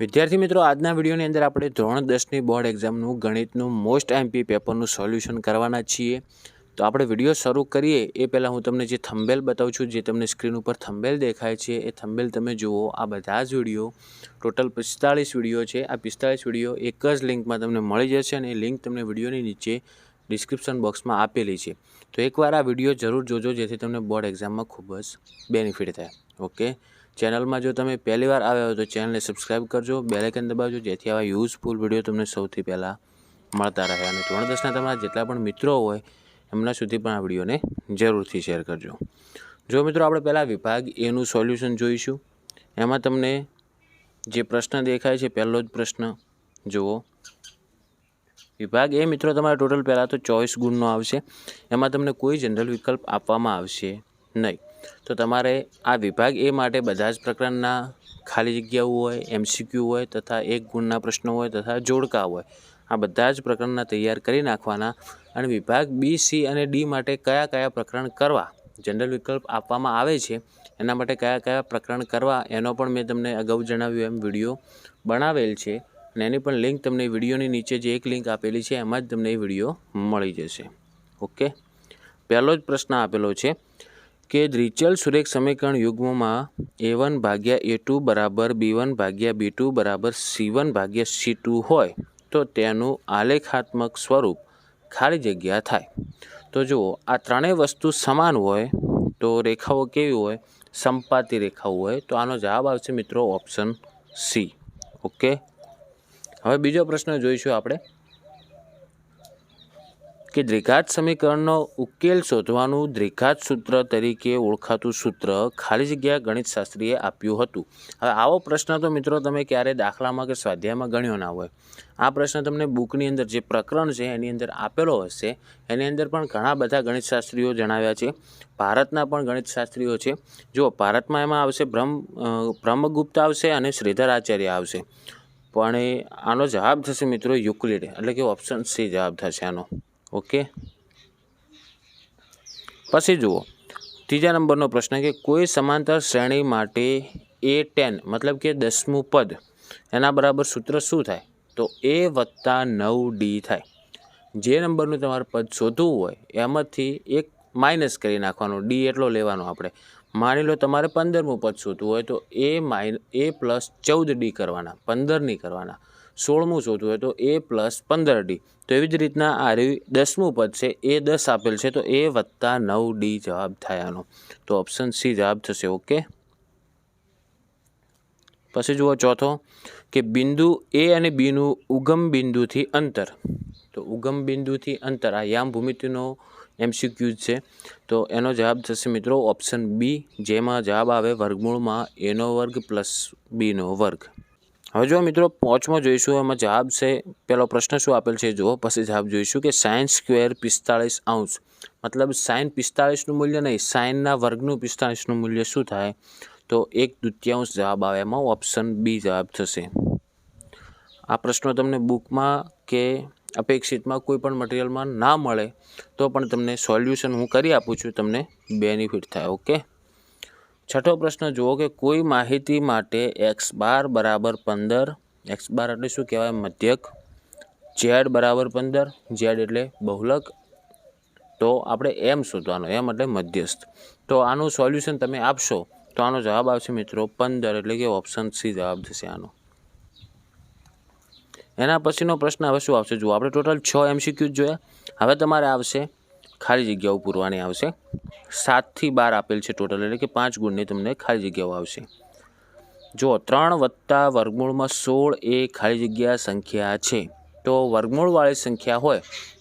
વિદ્યાર્થી મિત્રો, આજના વિડીયોની અંદર આપણે ધોરણ દસની બોર્ડ એક્ઝામનું ગણિતનું મોસ્ટ એમપી પેપરનું સોલ્યુશન કરવાના છીએ. તો આપણે વીડિયો શરૂ કરીએ. એ પહેલાં હું તમને જે થંબેલ બતાવું છું, જે તમને સ્ક્રીન ઉપર થંબેલ દેખાય છે, એ થંબેલ તમે જુઓ. આ બધા જ વીડિયો ટોટલ પિસ્તાળીસ વીડિયો છે. આ પિસ્તાળીસ વીડિયો એક જ લિંકમાં તમને મળી જશે અને એ લિંક તમને વિડીયોની નીચે ડિસ્ક્રિપ્શન બોક્સમાં આપેલી છે. તો એકવાર આ વીડિયો જરૂર જોજો, જેથી તમને બોર્ડ એક્ઝામમાં ખૂબ જ બેનિફિટ થાય. ઓકે ચેનલમાં જો તમે પહેલી વાર આવ્યા હોય તો ચેનલને સબસ્ક્રાઈબ કરજો બેલાઇકન દબાવજો, જેથી આવા યુઝફુલ વીડિયો તમને સૌથી પહેલાં મળતા રહે. અને ધોરણ દસના તમારા જેટલા પણ મિત્રો હોય, એમના સુધી પણ આ વિડીયોને જરૂરથી શેર કરજો. જો મિત્રો આપણે પહેલાં વિભાગ એનું સોલ્યુશન જોઈશું, એમાં તમને જે પ્રશ્ન દેખાય છે, પહેલો જ પ્રશ્ન, જુઓ. વિભાગ એ મિત્રો તમારે ટોટલ પહેલાં તો ચોવીસ ગુણનો આવશે. એમાં તમને કોઈ જનરલ વિકલ્પ આપવામાં આવશે નહીં. તો તમારે આ વિભાગ એ માટે બધા જ પ્રકારના ખાલી જગ્યાઓ હોય એમસીક્યુ હોય તથા એક ગુણના પ્રશ્નો હોય તથા જોડકા હોય, આ બધા જ પ્રકરણના તૈયાર કરી નાખવાના અને વિભાગ બી સી અને ડી માટે કયા કયા પ્રકરણ કરવા જનરલ વિકલ્પ આપવામાં આવે છે, એના માટે કયા કયા પ્રકરણ કરવા એનો પણ મેં તમને અગાઉ જણાવ્યું એમ વીડિયો બનાવેલ છે અને એની પણ લિંક તમને વિડીયોની નીચે જે એક લિંક આપેલી છે એમાં જ તમને એ વીડિયો મળી જશે. ઓકે? પહેલો જ પ્રશ્ન આપેલો છે કે દ્વિચલ સુરેખ સમીકરણ યુગ્મમાં એ વન ભાગ્યા એ ટુ બરાબર બી વન ભાગ્યા બી ટુ બરાબર સી વન ભાગ્યા સી ટુ હોય, તો તેનું આલેખાત્મક સ્વરૂપ ખાલી જગ્યા થાય. તો જુઓ, આ ત્રણેય વસ્તુ સમાન હોય, તો રેખાઓ કેવી હોય? સંપાતી રેખાઓ હોય. તો આનો જવાબ આવશે મિત્રો ઓપ્શન સી. ઓકે? હવે બીજો પ્રશ્ન જોઈશું આપણે. કે દ્વિઘાત સમીકરણનો ઉકેલ શોધવાનું દ્વિઘાત સૂત્ર તરીકે ઓળખાતું સૂત્ર ખાલી જગ્યા ગણિતશાસ્ત્રીએ આપ્યું હતું. હવે આવો પ્રશ્ન તો મિત્રો તમે ક્યારે દાખલામાં કે સ્વાધ્યાયમાં ગણ્યો ના હોય. આ પ્રશ્ન તમને બુકની અંદર જે પ્રકરણ છે એની અંદર આપેલો હશે. એની અંદર પણ ઘણા બધા ગણિતશાસ્ત્રીઓ જણાવ્યા છે. ભારતના પણ ગણિતશાસ્ત્રીઓ છે. જો ભારતમાં એમાં આવશે બ્રહ્મ બ્રહ્મગુપ્ત આવશે અને શ્રીધર આચાર્ય આવશે. પણ આનો જવાબ થશે મિત્રો યુક્લિડ. એટલે કે ઓપ્શન સી જવાબ થશે આનો. ઓકે. પછી જુઓ. ત્રીજા નંબરનો પ્રશ્ન કે કોઈ સમાંતર શ્રેણી માટે એ ટેન, મતલબ કે દસમું પદ, એના બરાબર સૂત્ર શું થાય? તો એ વત્તા નવ ડી થાય. જે નંબરનું તમારે પદ શોધવું હોય, એમાંથી એક માઇનસ કરી નાખવાનો, ડી એટલો લેવાનો આપણે. માની લો તમારે પંદરમું પદ શોધવું હોય, તો એ માઇન, એ પ્લસ ચૌદ ડી કરવાના, પંદર નહીં કરવાના. સોળમું શોધવું હોય તો એ પ્લસ પંદર ડી. તો એવી જ રીતના આ રહ્યું દસમું પદ છે, એ દસ આપેલ છે, તો એ વત્તા નવ ડી જવાબ થાય આનો તો ઓપ્શન સી જવાબ થશે ઓકે પછી જુઓ ચોથો, કે બિંદુ એ અને બીનું ઉગમ બિંદુથી અંતર. તો ઉગમ બિંદુથી અંતર, આ યામ ભૂમિતિનો એમસીક્યુઝ છે. તો એનો જવાબ થશે મિત્રો ઓપ્શન બી જેમાં જવાબ આવે વર્ગમૂળમાં એનો વર્ગ પ્લસ બીનો વર્ગ. હવે જો મિત્રો, પાંચમો જોઈશું, એમાં જવાબ છે પહેલો પ્રશ્ન શું આપેલ છે? જુઓ, પછી જવાબ જોઈશું કે સાઇન સ્ક્વેર પિસ્તાળીસ અંશ. મતલબ સાઇન પિસ્તાળીસનું મૂલ્ય નહીં સાઇનના વર્ગનું પિસ્તાળીસનું મૂલ્ય શું થાય? તો એક દૃત્યાંશ જવાબ આવે એમાં, ઓપ્શન બી જવાબ થશે. આ પ્રશ્નો તમને બુકમાં કે અપેક્ષિતમાં કોઈ પણ મટીરિયલમાં ના મળે, તો પણ તમને સોલ્યુશન હું કરી આપું છું, તમને બેનિફિટ થાય, ઓકે? છઠ્ઠો પ્રશ્ન જુઓ કે કોઈ માહિતી માટે એક્સ બાર બરાબર પંદર એક્સ બાર એટલે શું કહેવાય? મધ્યક. ઝેડ બરાબર પંદર ઝેડ એટલે બહુલક. તો આપણે એમ શોધવાનો એમ એટલે મધ્યસ્થ. તો આનું સોલ્યુશન તમે આપશો? તો આનો જવાબ આવશે મિત્રો પંદર, એટલે કે ઓપ્શન સી જવાબ થશે આનો. એના પછીનો પ્રશ્ન હવે શું આવશે? જુઓ, આપણે ટોટલ છ એમસીક્યુ જોયા. હવે તમારે આવશે ખાલી જગ્યાઓ પૂરવાની આવશે. સાતથી બાર આપેલ છે ટોટલ એટલે કે પાંચ ગુણની તમને ખાલી જગ્યાઓ આવશે. જો ત્રણ વત્તા વર્ગમૂળમાં સોળ એ ખાલી જગ્યા સંખ્યા છે. તો વર્ગમૂળવાળી સંખ્યા હોય,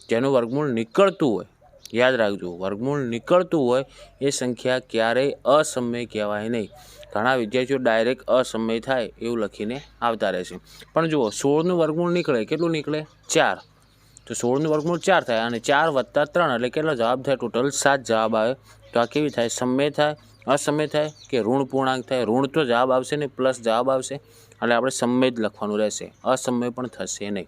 જેનું વર્ગમૂળ નીકળતું હોય, યાદ રાખજો, વર્ગમૂળ નીકળતું હોય, એ સંખ્યા ક્યારેય અસમય કહેવાય નહીં. ઘણા વિદ્યાર્થીઓ ડાયરેક્ટ અસમય થાય એવું લખીને આવતા રહેશે પણ જુઓ, સોળનું વર્ગમૂળ નીકળે, કેટલું નીકળે? ચાર. તો સોળનું વર્ગમૂળ ચાર થાય અને ચાર વત્તા ત્રણ એટલે કેટલો જવાબ થાય? ટોટલ સાત જવાબ આવે. તો આ કેવી થાય? સમય થાય? અસમય થાય? કે ઋણ પૂર્ણાંક થાય? ઋણ તો જવાબ આવશે ને પ્લસ જવાબ આવશે. એટલે આપણે સમય જ લખવાનું રહેશે. અસમય પણ થશે નહીં.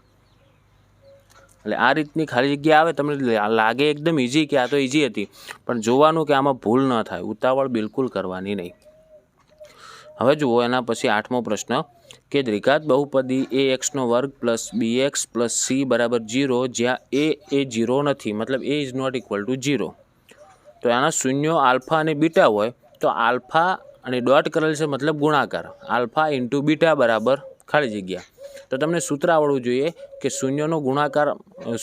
એટલે આ રીતની ખાલી જગ્યા આવે, તમને લાગે એકદમ ઇઝી કે આ તો ઇઝી હતી. પણ જોવાનું કે આમાં ભૂલ ન થાય. ઉતાવળ બિલકુલ કરવાની નહીં. હવે જુઓ એના પછી આઠમો પ્રશ્ન કે દ્વિઘાત બહુપદી એ એક્સનો વર્ગ plus B X plus C બરાબર જીરો જ્યાં એ એ જીરો નથી, મતલબ A is not equal to zero તો એના શૂન્યો આલ્ફા અને બીટા હોય તો આલ્ફા અને ડોટ કરેલ છે મતલબ ગુણાકાર. આલ્ફા ઇન્ટુ બીટા બરાબર ખાલી જગ્યા. તો તમને સૂત્ર આવડવું જોઈએ કે શૂન્યનો ગુણાકાર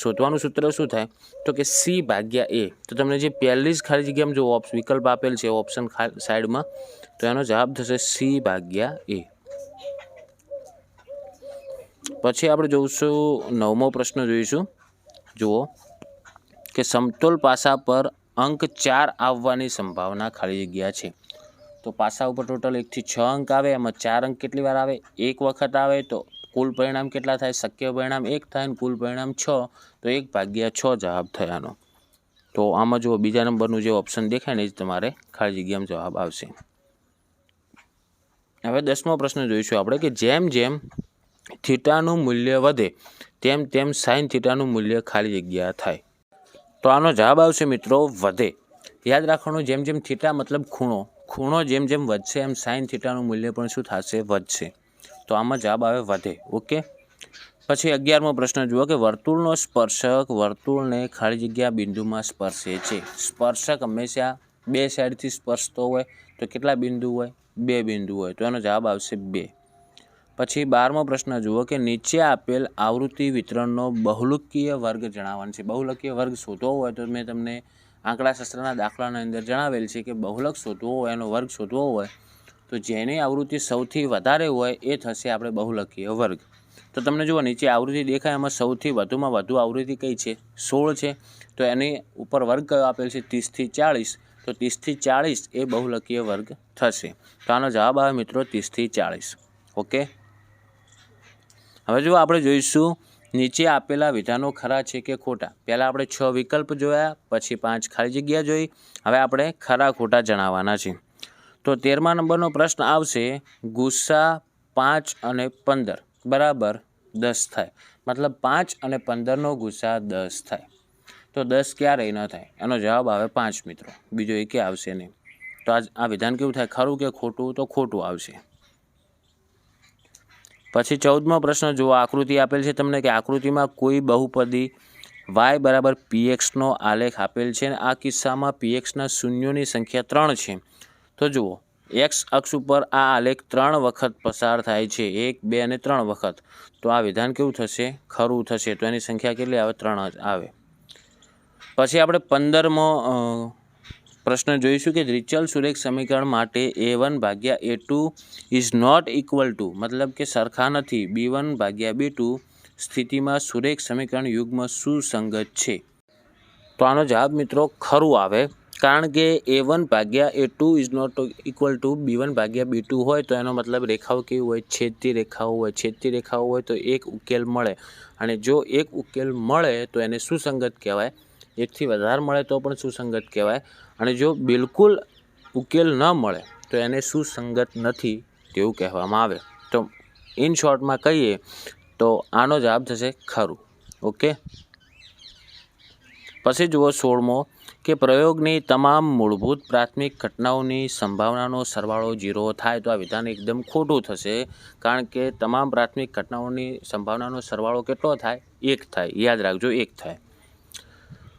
શોધવાનું સૂત્ર શું થાય? તો કે સી ભાગ્યા એ તો તમને જે પહેલી જ ખાલી જગ્યામાં જો ઓપ્શ વિકલ્પ આપેલ છે ઓપ્શન સાઈડમાં તો એનો જવાબ થશે સી ભાગ્યા એ પછી આપણે જોઈશું નવમો પ્રશ્ન જોઈશું. જુઓ કે સમતોલ પાસા પર અંક ચાર આવવાની સંભાવના ખાલી જગ્યા છે. તો પાસા ઉપર ટોટલ એકથી છ અંક આવે, એમાં ચાર અંક કેટલી વાર આવે? એક વખત આવે તો કુલ પરિણામ કેટલા થાય? શક્ય પરિણામ એક થાય ને કુલ પરિણામ છ. તો એક ભાગ્યા છ જવાબ થયાનો. તો આમાં જો બીજા નંબરનું જે ઓપ્શન દેખાય ને એ જ તમારે ખાલી જગ્યામાં જવાબ આવશે. હવે દસમો પ્રશ્ન જોઈશું આપણે કે જેમ જેમ થીટાનું મૂલ્ય વધે, તેમ તેમ સાઇન થીટાનું મૂલ્ય ખાલી જગ્યા થાય. તો આનો જવાબ આવશે મિત્રો વધે. યાદ રાખવાનું જેમ જેમ થીટા મતલબ ખૂણો ખૂણો જેમ જેમ વધશે એમ સાઇન થીટાનું મૂલ્ય પણ શું થશે? વધશે. તો આમાં જવાબ આવે વધે. ઓકે? પછી અગિયારમો પ્રશ્ન જુઓ કે વર્તુળનો સ્પર્શક વર્તુળને ખાલી જગ્યા બિંદુમાં સ્પર્શે છે. સ્પર્શક હંમેશા બે સાઈડથી સ્પર્શતો હોય તો કેટલા બિંદુ હોય? બે બિંદુ હોય, તો એનો જવાબ આવશે બે. પછી બારમો પ્રશ્ન જુઓ કે નીચે આપેલ આવૃત્તિ વિતરણનો બહુલકીય વર્ગ જણાવવાનો છે. બહુલકીય વર્ગ શોધવો હોય તો મેં તમને આંકડાશાસ્ત્રના દાખલાની અંદર જણાવેલ છે કે બહુલક શોધવો હોય, એનો વર્ગ શોધવો હોય, તો જેની આવૃત્તિ સૌથી વધારે હોય એ થશે આપણે બહુલકીય વર્ગ. તો તમને જુઓ, નીચે આવૃત્તિ દેખાય, એમાં સૌથી વધુમાં વધુ આવૃત્તિ કઈ છે? સોળ છે. તો એની ઉપર વર્ગ કયો આપેલ છે? ત્રીસથી ચાળીસ. તો ત્રીસથી ચાળીસ એ બહુલકીય વર્ગ થશે. તો આનો જવાબ આવે મિત્રો ત્રીસથી ચાળીસ. ઓકે? હવે જો આપણે જોઈશું, નીચે આપેલા વિધાનો ખરા છે કે ખોટા? પહેલાં આપણે છ વિકલ્પ જોયા, પછી પાંચ ખાલી જગ્યા જોઈ. હવે આપણે ખરા ખોટા જણાવવાના છે. તો તેરમા નંબરનો પ્રશ્ન આવશે, ગુસ્સા પાંચ અને પંદર. બરાબર દસ થાય. મતલબ પાંચ અને પંદરનો ગુસ્સા દસ થાય. તો દસ ક્યારેય ન થાય? એનો જવાબ આવે પાંચ મિત્રો. બીજો એકે આવશે નહીં. તો આજ આ વિધાન કેવું થાય? ખરું કે ખોટું? તો ખોટું આવશે. પછી ચૌદમો પ્રશ્ન, જુઓ, આકૃતિ આપેલ છે તમને કે આકૃતિમાં કોઈ બહુપદી વાય બરાબર પીએક્સનો આલેખ આપેલ છે અને આ કિસ્સામાં પીએક્સના શૂન્યોની સંખ્યા ત્રણ છે. તો જુઓ એક્સ અક્ષ ઉપર આ આલેખ ત્રણ વખત પસાર થાય છે. એક, બે અને ત્રણ વખત. તો આ વિધાન કેવું થશે? ખરું થશે. તો એની સંખ્યા કેટલી આવે? ત્રણ જ આવે. પછી આપણે પંદરમો પ્રશ્ન જોઈશું કે રિચલ સુરેખ સમીકરણ માટે એ વન ભાગ્યા A two is not equal to મતલબ કે સરખા નથી. બી વન ભાગ્યા બી ટુ સ્થિતિમાં સુરેખ સમીકરણ યુગ્મ સુસંગત છે. તો આનો જવાબ મિત્રો ખરું આવે. કારણ કે એ વન ભાગ્યા A two is not equal to B one ભાગ્યા બી ટુ હોય તો એનો મતલબ રેખાઓ કેવી હોય? છેદતી રેખાઓ હોય. છેદતી રેખાઓ હોય તો એક ઉકેલ મળે. અને જો એક ઉકેલ મળે તો એને સુસંગત કહેવાય. એકથી વધારે મળે તો પણ સુસંગત કહેવાય. અને જો બિલકુલ ઉકેલ ન મળે, તો એને સુસંગત નથી તેવું કહેવામાં આવે. તો ઇન શોર્ટમાં કહીએ તો આનો જવાબ થશે ખરું. ઓકે? પછી જુઓ સોળમો, કે પ્રયોગની તમામ મૂળભૂત પ્રાથમિક ઘટનાઓની સંભાવનાનો સરવાળો ઝીરો થાય તો આ વિધાન એકદમ ખોટું થશે. કારણ કે તમામ પ્રાથમિક ઘટનાઓની સંભાવનાનો સરવાળો કેટલો થાય? એક થાય. યાદ રાખજો, એક થાય.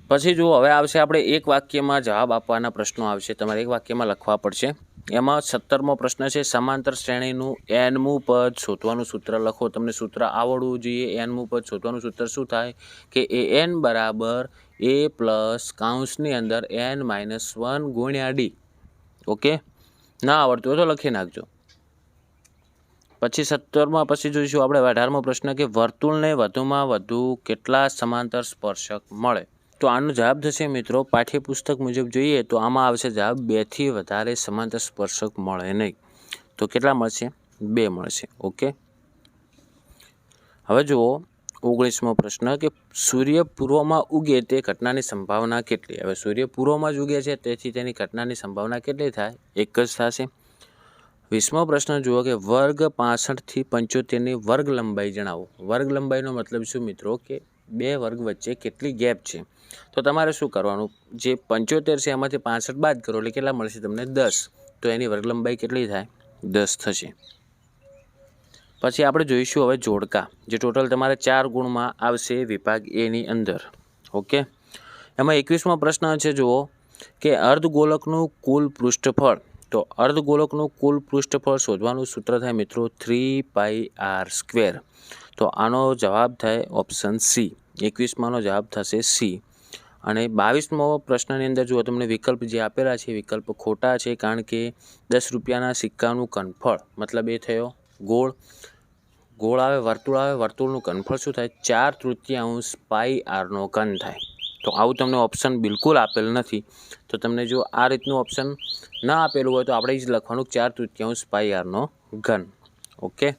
પછી જુઓ, હવે આવશે આપણે એક વાક્યમાં જવાબ આપવાના પ્રશ્નો આવશે. તમારે એક વાક્યમાં લખવા પડશે. એમાં સત્તરમો પ્રશ્ન છે, સમાંતર શ્રેણીનું એનમું પદ શોધવાનું સૂત્ર લખો. તમને સૂત્ર આવડવું જોઈએ એનમું પદ શોધવાનું સૂત્ર શું થાય? કે એ એન બરાબર એ પ્લસ કાઉન્સની અંદર એન માઇનસ વન ગુણ્યા ડી ઓકે? ના આવડતું હોય તો લખી નાખજો. પછી સત્તરમાં, પછી જોઈશું આપણે અઢારમો પ્રશ્ન કે વર્તુળને વધુમાં વધુ કેટલા સમાંતર સ્પર્શક મળે? તો આનો જવાબ થશે મિત્રો, પાઠ્યપુસ્તક મુજબ જોઈએ તો આમાં આવશે જવાબ બેથી વધારે સમાંતર સ્પર્શક મળે નહીં. તો કેટલા મળશે? બે મળશે. ઓકે? હવે જુઓ, ઓગણીસમો પ્રશ્ન કે સૂર્ય પૂર્વમાં ઉગે તે ઘટનાની સંભાવના કેટલી? હવે સૂર્ય પૂર્વમાં જ ઉગે છે, તેથી તેની ઘટનાની સંભાવના કેટલી થાય? એક જ થશે. વીસમો પ્રશ્ન જુઓ કે વર્ગ પાસઠથી પંચોતેરની વર્ગ લંબાઈ જણાવો. વર્ગ લંબાઈનો મતલબ શું મિત્રો? કે બે વર્ગ વચ્ચે કેટલી ગેપ છે? તો તમારે શું કરવાનું? જે પંચોતેર છે, એમાંથી પાસઠ બાદ કરો, એટલે કેટલા મળશે તમને? દસ. તો એની વર્ગ લંબાઈ કેટલી થાય? દસ થશે. પછી આપણે જોઈશું હવે જોડકા, જે ટોટલ તમારે ચાર ગુણમાં આવશે વિભાગ એની અંદર. ઓકે? એમાં એકવીસમો પ્રશ્ન છે, જુઓ, કે અર્ધગોલકનું કુલ પૃષ્ઠફળ તો અર્ધગોલકનું કુલ પૃષ્ઠફળ શોધવાનું સૂત્ર થાય મિત્રો થ્રી પાઈ આર સ્ક્વેર. તો આનો જવાબ થાય ઓપ્શન સી. એકવીસમાંનો જવાબ થશે સી. અને બાવીસમો પ્રશ્નની અંદર જુઓ, તમને વિકલ્પ જે આપેલા છે વિકલ્પ ખોટા છે કારણ કે દસ રૂપિયાના સિક્કાનું કનફળ, મતલબ એ થયો ગોળ. ગોળ આવે, વર્તુળ આવે, વર્તુળનું કનફળ શું થાય? ચાર તૃતીયાંશ પાઈ આરનો ઘન થાય. તો આવું તમને ઓપ્શન બિલકુલ આપેલ નથી. તો તમને જો આ રીતનું ઓપ્શન ના આપેલું હોય તો આપણે જ લખવાનું ચાર તૃતીયાંશ પાઈ આરનો ઘન. ઓકે?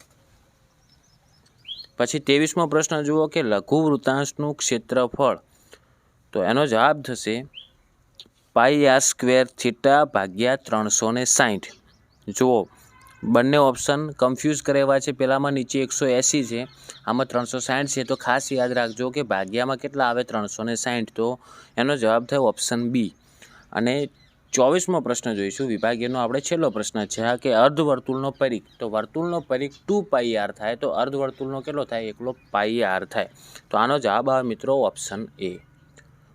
પછી ત્રેવીસમો પ્રશ્ન જુઓ કે લઘુ વૃત્તાંશનું ક્ષેત્રફળ. તો એનો જવાબ થશે પાઈ આર સ્ક્વેર થીટા ભાગ્યા ત્રણસો ને સાઠ જુઓ બંને ઓપ્શન કન્ફ્યુઝ કરેવા છે. પહેલાંમાં નીચે એકસો એંસી છે, આમાં ત્રણસો સાઠ છે. તો ખાસ યાદ રાખજો કે ભાગ્યામાં કેટલા આવે? ત્રણસો ને તો એનો જવાબ થાય ઓપ્શન બી. અને ચોવીસમો પ્રશ્ન જોઈશું. વિભાગીયનો આપણે છેલ્લો પ્રશ્ન છે આ કે અર્ધવર્તુળનો પરિક તો વર્તુળનો પરિક ટુ પાઈ આર થાય. તો અર્ધવર્તુળનો કેટલો થાય? એકલો પાઈ આર થાય. તો આનો જવાબ આવે મિત્રો ઓપ્શન એ.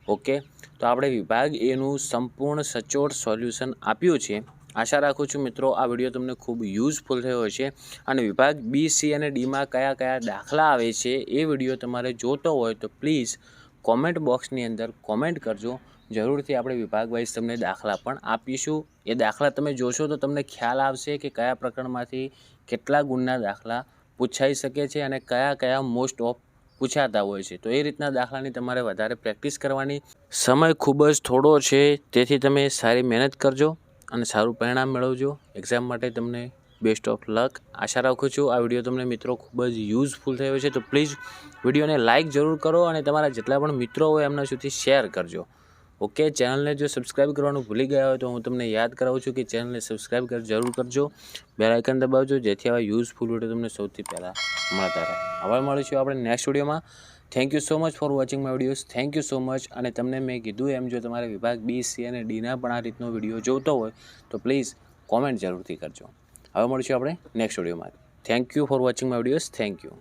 ઓકે? તો આપણે વિભાગ એનું સંપૂર્ણ સચોટ સોલ્યુશન આપ્યું છે. આશા રાખું છું મિત્રો, આ વીડિયો તમને ખૂબ યુઝફુલ થયો હશે. અને વિભાગ બી, સી અને ડીમાં કયા કયા દાખલા આવે છે એ વીડિયો તમારે જોતો હોય તો પ્લીઝ કોમેન્ટ બોક્સની અંદર કોમેન્ટ કરજો. જરૂરથી આપણે વિભાગ વાઇઝ તમને દાખલા પણ આપીશું. એ દાખલા તમે જોશો તો તમને ખ્યાલ આવશે કે કયા પ્રકરણમાંથી કેટલા ગુણના દાખલા પૂછાઈ શકે છે અને કયા કયા મોસ્ટ ઓફ પૂછાતા હોય છે. તો એ રીતના દાખલાની તમારે વધારે પ્રેક્ટિસ કરવાની. સમય ખૂબ જ થોડો છે, તેથી તમે સારી મહેનત કરજો. અને સારું પરિણામ મેળવજો. એક્ઝામ માટે તમને બેસ્ટ ઓફ લક આશા રાખું છું આ વીડિયો તમને મિત્રો ખૂબ જ યુઝફુલ થયો છે તો પ્લીઝ વિડીયોને લાઇક જરૂર કરો અને તમારા જેટલા પણ મિત્રો હોય એમના સુધી શેર કરજો. ઓકે ચેનલને જો સબસ્ક્રાઇબ કરવાનું ભૂલી ગયા હોય તો હું તમને યાદ કરાવું છું કે ચેનલને સબસ્ક્રાઇબ કર, જરૂર કરજો. બેલ દબાવજો જેથી આવા યુઝફુલ વીડિયો તમને સૌથી પહેલાં મળતા રહે. હવે મળીશું આપણે નેક્સ્ટ વિડીયોમાં thank you so much for watching my videos thank you so much અને તમને મેં કીધું એમ, જો તમારે વિભાગ બી સી અને ડીના પણ આ રીતનો વીડિયો જોતો હોય, તો પ્લીઝ કોમેન્ટ જરૂરથી કરજો. હવે મળીશું આપણે નેક્સ્ટ વિડીયોમાં thank you for watching my videos thank you